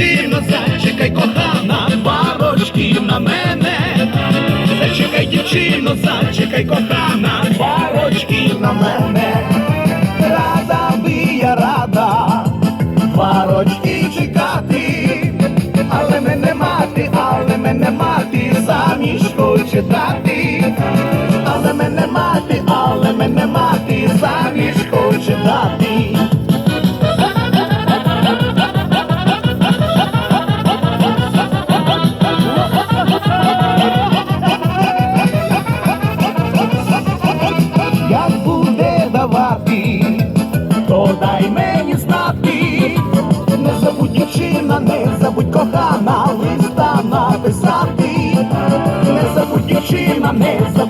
дівчино, зачекай, кохана, два на мене. Зачекай, дівчино, зачекай, кохана, два на мене. Рада би я рада, два чекати, але мене мати, але мене мати, заміж хоче дати. Але мене мати, але мене мати, заміж хоче дати.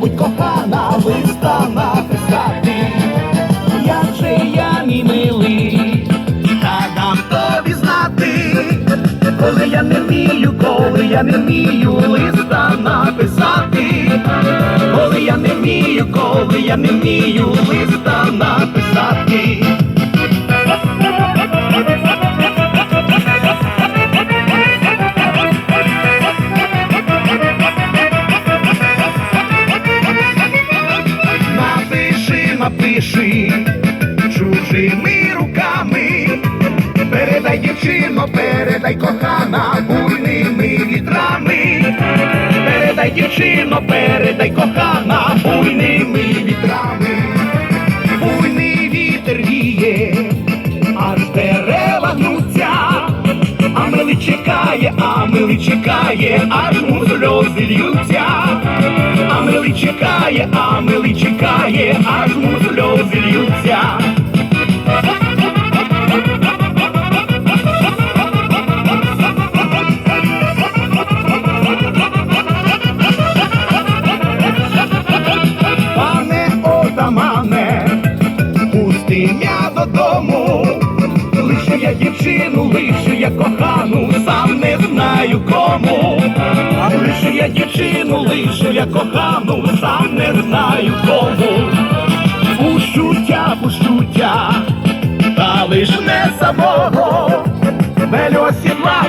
Не забудь кохана, листа написати. Як же я мій милий, та дам тобі знати, коли я не вмію, коли я не вмію листа написати, коли я не вмію, коли я не вмію листа написати. Передай передай кохана буйними вітрами, передай дівчино, передай кохана буйними вітрами, буйний вітер віє, аж дерева гнуться, а мили чекає, а мили чекає, аж му сльози льються. А милий чекає, а милий чекає, аж му додому, лишу я дівчину, лише я кохану, сам не знаю кому. лишу я дівчину, лишу я кохану, сам не знаю кому. Пущуття, пущуття, та лиш не самого, Велю осідлати